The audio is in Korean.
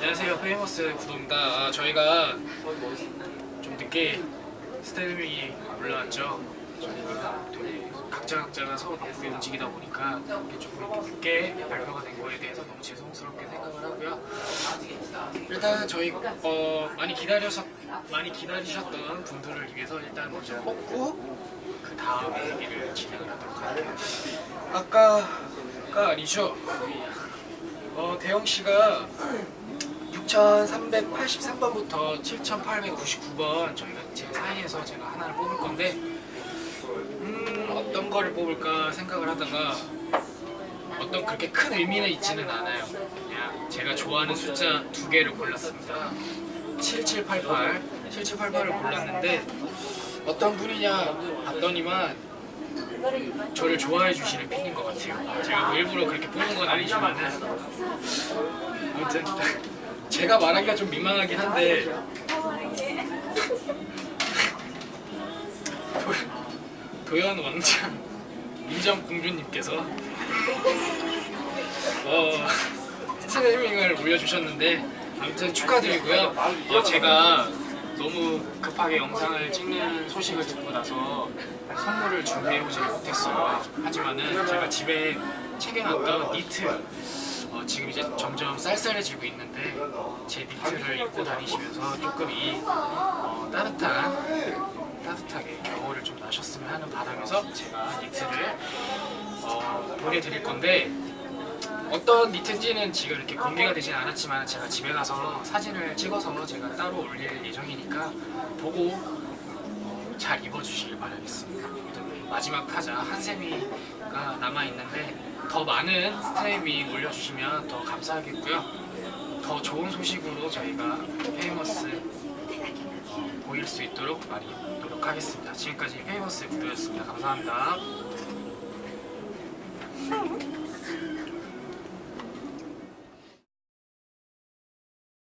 안녕하세요 페이머스 구도입니다. 아, 저희가 좀 늦게 스태미이 올라왔죠? 저희가 되게 각자 각자가 서로 바쁘게 움직이다 보니까 이렇게 조금 늦게 발표가 된 거에 대해서 너무 죄송스럽게 생각을 하고요. 일단 저희 어, 많이 기다려서 많이 기다리셨던 분들을 위해서 일단 먼저 뽑고 그 다음에 얘기를 진행을 하도록 할게요. 아까가 아니죠? 어, 대영 씨가 6383번부터 7899번 저희가 제 사이에서 제가 하나를 뽑을 건데 음 어떤 거를 뽑을까 생각을 하다가 어떤 그렇게 큰 의미는 있지는 않아요. 그냥 제가 좋아하는 숫자 두 개를 골랐습니다. 7788 7788을 골랐는데 어떤 분이냐 봤더니만 저를 좋아해 주시는 팬인 것 같아요. 제가 뭐 일부러 그렇게 뽑은 건 아니지만. 아무튼 제가 말하기가 좀 민망하긴 한데 도, 도연 왕자 민정 공주님께서 어, 스트리밍을 올려주셨는데 아무튼 축하드리고요. 어, 제가 너무 급하게 영상을 찍는 소식을 듣고 나서 선물을 준비해오지 못했어요. 하지만은 제가 집에 챙겨놨던 니트 어, 지금 이제 점점 쌀쌀해지고 있는데 제 니트를 입고 다니시면서 조금 이 어, 따뜻한 따뜻하게 겨울을 좀 나셨으면 하는 바람에서 제가 니트를 어, 보내드릴 건데 어떤 니트인지는 지금 이렇게 공개가 되진 않았지만 제가 집에 가서 사진을 찍어서 제가 따로 올릴 예정이니까 보고 어, 잘 입어주시길 바라겠습니다. 마지막 타자 한세미가 남아있는데 더 많은 스트랩이 올려주시면 더 감사하겠고요. 더 좋은 소식으로 저희가 페이머스 어, 보일 수 있도록 많이 노력하겠습니다. 지금까지 페이머스 구도였습니다. 감사합니다.